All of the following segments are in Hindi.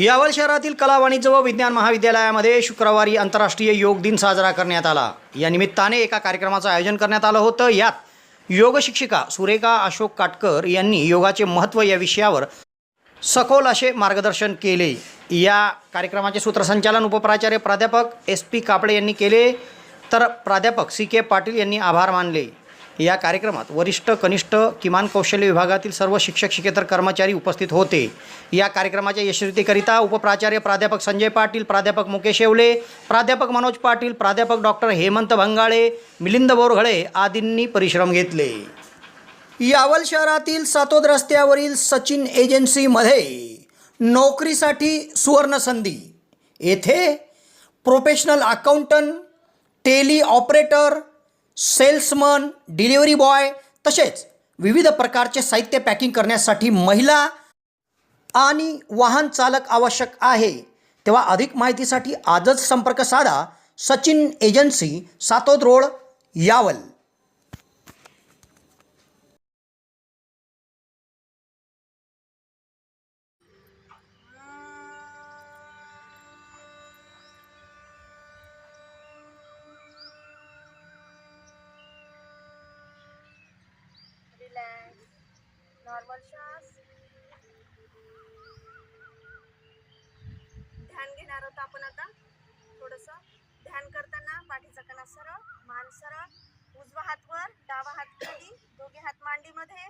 यावल शहरातील कला वाणिज्य व विज्ञान महाविद्यालयामध्ये शुक्रवारी आंतरराष्ट्रीय योग दिन साजरा करण्यात आला. या निमित्ताने एका कार्यक्रमाचं आयोजन करण्यात आलं होतं. यात योग शिक्षिका सुरेखा अशोक काटकर यांनी योगाचे महत्त्व या विषयावर सखोल असे मार्गदर्शन केले. या कार्यक्रमाचे सूत्रसंचालन उपप्राचार्य प्राध्यापक एस पी कापडे यांनी केले. तर प्राध्यापक सी के पाटील यांनी आभार मानले. या कार्यक्रमात वरिष्ठ कनिष्ठ किमान कौशल्य विभागातील सर्व शिक्षक शिकेतर कर्मचारी उपस्थित होते. या कार्यक्रमाच्या यशस्वीतेकरिता उपप्राचार्य प्राध्यापक संजय पाटील प्राध्यापक मुकेश येवले प्राध्यापक मनोज पाटील प्राध्यापक डॉक्टर हेमंत भंगाळे मिलिंद बोरघळे आदींनी परिश्रम घेतले. यावल शहरातील सातोद रस्त्यावरील सचिन एजन्सीमध्ये नोकरीसाठी सुवर्ण संधी येथे professional accountant Tally operator salesman delivery boy तसेच विविध प्रकारचे साहित्य पॅकिंग करण्यासाठी महिला आणि वाहन चालक आवश्यक आहे. तेव्हा अधिक माहितीसाठी आजच संपर्क साधा Sachin agency Satod road Yawal. Normal श्वास. ध्यान घेणार आहोत आपण आता. थोडस. ध्यान करताना पाठीचा कणा सरळ मान सरळ उजवा हात वर डावा हात खाली दोघे हात मांडीमध्ये.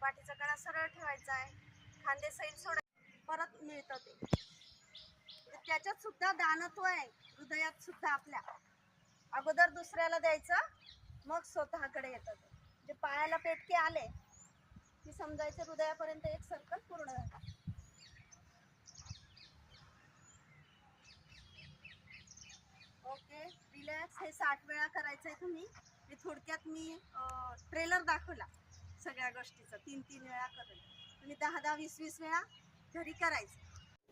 पाठीचा कणा सरळ ठेवायचा आहे. खांदे सैल सोडा. परत मिळतं ते. त्याच्यात सुद्धा दानत्व आहे. हृदयात सुद्धा आपल्या. अगोदर दुसऱ्याला द्यायचं मग स्वतःकडे येतं ते. जे पायाला पेटके आले की समजायचं हृदयापर्यंत एक सर्कल पूर्ण झाला. ओके रिलॅक्स हे साठ वेळा करायचं आहे तुम्ही. हे थोडक्यात मी ट्रेलर दाखवला सगळ्या गोष्टीचा. तीन तीन वेळा करेल. तुम्ही दहा दहा वीस वीस वेळा घरी करायचं.